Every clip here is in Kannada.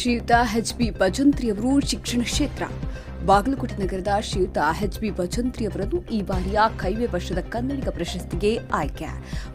ಶ್ರೀಯುತ ಎಚ್ ಬಿ ಭಜಂತ್ರಿಯವರು ಶಿಕ್ಷಣ ಕ್ಷೇತ್ರ. ಬಾಗಲಕೋಟೆ ನಗರದ ಶ್ರೀಯುತ ಎಚ್ ಬಿ ಭಜಂತ್ರಿ ಅವರನ್ನು ಈ ಬಾರಿಯ ಕೈವೆ ವರ್ಷದ ಕನ್ನಡಿಗ ಪ್ರಶಸ್ತಿಗೆ ಆಯ್ಕೆ.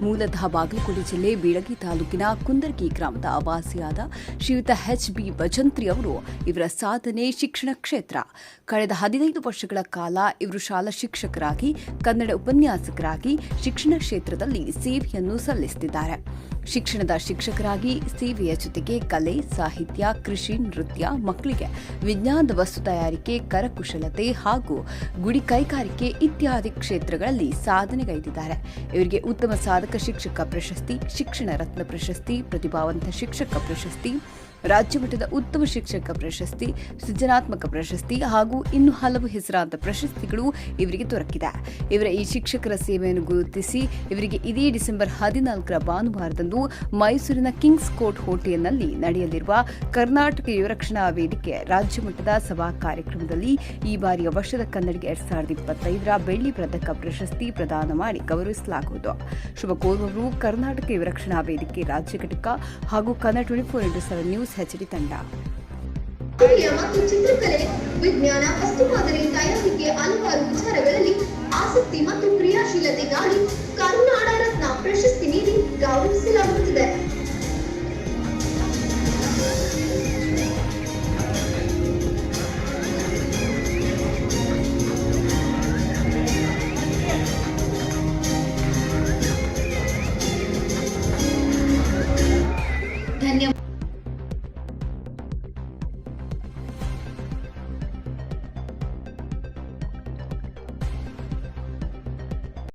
ಮೂಲತಃ ಬಾಗಲಕೋಟೆ ಜಿಲ್ಲೆ ಬೀಳಗಿ ತಾಲೂಕಿನ ಕುಂದರ್ಗಿ ಗ್ರಾಮದ ಆವಾಸಿಯಾದ ಶ್ರೀಯುತ ಎಚ್ ಬಿ ಭಜಂತ್ರಿ ಅವರು ಇವರ ಸಾಧನೆ ಶಿಕ್ಷಣ ಕ್ಷೇತ್ರ. ಕಳೆದ ಹದಿನೈದು ವರ್ಷಗಳ ಕಾಲ ಇವರು ಶಾಲಾ ಶಿಕ್ಷಕರಾಗಿ, ಕನ್ನಡ ಉಪನ್ಯಾಸಕರಾಗಿ ಶಿಕ್ಷಣ ಕ್ಷೇತ್ರದಲ್ಲಿ ಸೇವೆಯನ್ನು ಸಲ್ಲಿಸುತ್ತಿದ್ದಾರೆ. ಶಿಕ್ಷಣದ ಶಿಕ್ಷಕರಾಗಿ ಸೇವೆಯ ಜೊತೆಗೆ ಕಲೆ, ಸಾಹಿತ್ಯ, ಕೃಷಿ, ನೃತ್ಯ, ಮಕ್ಕಳಿಗೆ ವಿಜ್ಞಾನದ ವಸ್ತು ತಯಾರಿಕೆ ಕರಕುಶಲತೆ ಹಾಗೂ ಗುಡಿ ಕೈಗಾರಿಕೆ ಇತ್ಯಾದಿ ಕ್ಷೇತ್ರಗಳಲ್ಲಿ ಸಾಧನೆಗೈದಿದ್ದಾರೆ. ಇವರಿಗೆ ಉತ್ತಮ ಸಾಧಕ ಶಿಕ್ಷಕ ಪ್ರಶಸ್ತಿ, ಶಿಕ್ಷಣ ರತ್ನ ಪ್ರಶಸ್ತಿ, ಪ್ರತಿಭಾವಂತ ಶಿಕ್ಷಕ ಪ್ರಶಸ್ತಿ ರಾಜ್ಯ ಮಟ್ಟದ ಉತ್ತಮ ಶಿಕ್ಷಕ ಪ್ರಶಸ್ತಿ, ಸೃಜನಾತ್ಮಕ ಪ್ರಶಸ್ತಿ ಹಾಗೂ ಇನ್ನು ಹಲವು ಹೆಸರಾದ ಪ್ರಶಸ್ತಿಗಳು ಇವರಿಗೆ ದೊರಕಿದೆ. ಇವರ ಈ ಶಿಕ್ಷಕರ ಸೇವೆಯನ್ನು ಗುರುತಿಸಿ ಇವರಿಗೆ ಇದೇ ಡಿಸೆಂಬರ್ ಹದಿನಾಲ್ಕರ ಭಾನುವಾರದಂದು ಮೈಸೂರಿನ ಕಿಂಗ್ಸ್ ಕೋರ್ಟ್ ಹೋಟೆಲ್ನಲ್ಲಿ ನಡೆಯಲಿರುವ ಕರ್ನಾಟಕ ಯುವರಕ್ಷಣಾ ವೇದಿಕೆ ರಾಜ್ಯ ಮಟ್ಟದ ಸಭಾ ಕಾರ್ಯಕ್ರಮದಲ್ಲಿ ಈ ಬಾರಿಯ ವರ್ಷದ ಕನ್ನಡಿಗೆ ಎರಡ್ ಸಾವಿರದ ಇಪ್ಪತ್ತೈದರ ಬೆಳ್ಳಿ ಪದಕ ಪ್ರಶಸ್ತಿ ಪ್ರದಾನ ಮಾಡಿ ಗೌರವಿಸಲಾಗುವುದು. ಶುಭ ಕೋರುವವರು ಕರ್ನಾಟಕ ಯುವರಕ್ಷಣಾ ವೇದಿಕೆ ರಾಜ್ಯ ಘಟಕ ಹಾಗೂ Kannada twenty four into seven news HD ತಂಡ ಸಾಹಿತ್ಯ ಮತ್ತು